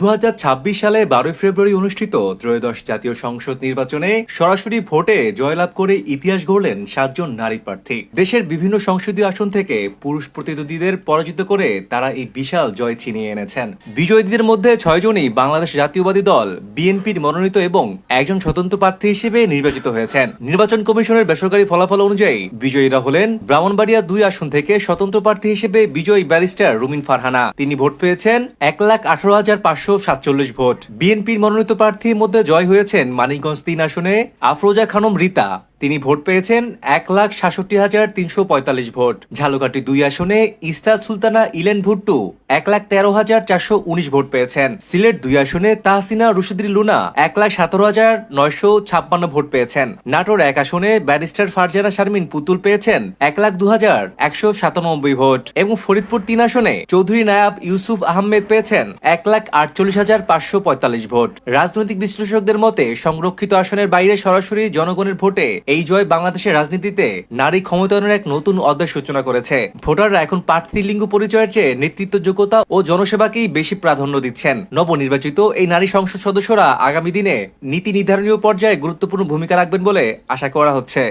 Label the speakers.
Speaker 1: দু হাজার ছাব্বিশ সালে বারোই ফেব্রুয়ারি অনুষ্ঠিত ত্রয়োদশ জাতীয় সংসদ নির্বাচনে সরাসরি ভোটে জয়লাভ করে ইতিহাস গড়লেন সাতজন নারী প্রার্থী। দেশের বিভিন্ন সংসদীয় আসন থেকে পুরুষ প্রতিদ্বন্দ্বীদের পরাজিত করে তারা এই বিশাল জয় ছিনিয়ে এনেছেন। বিজয়ীদের মধ্যে ছয়জনই বাংলাদেশ জাতীয়বাদী দল, বিএনপির মনোনীত এবং একজন স্বতন্ত্র প্রার্থী হিসেবে নির্বাচিত হয়েছেন। নির্বাচন কমিশনের বেসরকারি ফলাফল অনুযায়ী বিজয়ীরা হলেন ব্রাহ্মণবাড়িয়া দুই আসন থেকে স্বতন্ত্র প্রার্থী হিসেবে বিজয়ী ব্যারিস্টার রুমিন ফারহানা। তিনি ভোট পেয়েছেন এক লাখ আঠারো হাজার পাঁচশো সাতচল্লিশ ভোট। বিএনপির মনোনীত প্রার্থীর মধ্যে জয় হয়েছেন মানিকগঞ্জ তিন আসনে আফরোজা খানম রীতা। তিনি ভোট পেয়েছেন এক লাখ সাতষট্টি হাজার তিনশো পঁয়তাল্লিশ ভোট। ঝালকাটি দুই আসনে ইস্তাদ সুলতানা ইলেন ভুট্টু। এক লাখ তেরো হাজার চারশো উনিশ ভোট পেয়েছেন। সিলেট দুই আসনে তাহসিনা, রুশিদি, লুনা এক লাখ সতেরো হাজার নয়শো ছাপ্পান্ন ভোট পেয়েছেন। নাটোর এক আসনে ব্যারিস্টার ফারজানা শারমিন পুতুল পেয়েছেন এক লাখ দু হাজার একশো সাতানব্বই ভোট। এবং ফরিদপুর তিন আসনে চৌধুরী নায়াব ইউসুফ আহমেদ পেয়েছেন এক লাখ আটচল্লিশ হাজার পাঁচশো পঁয়তাল্লিশ ভোট। রাজনৈতিক বিশ্লেষকদের মতে, সংরক্ষিত আসনের বাইরে সরাসরি জনগণের ভোটে এই জয় বাংলাদেশের রাজনীতিতে নারী ক্ষমতায়নের এক নতুন অধ্যায় সূচনা করেছে। ভোটাররা এখন প্রার্থী লিঙ্গ পরিচয়ের চেয়ে নেতৃত্ব যোগ্যতা ও জনসেবাকেই বেশি প্রাধান্য দিচ্ছেন। নবনির্বাচিত এই নারী সংসদ সদস্যরা আগামী দিনে নীতি নির্ধারণীয় পর্যায়ে গুরুত্বপূর্ণ ভূমিকা রাখবেন বলে আশা করা হচ্ছে।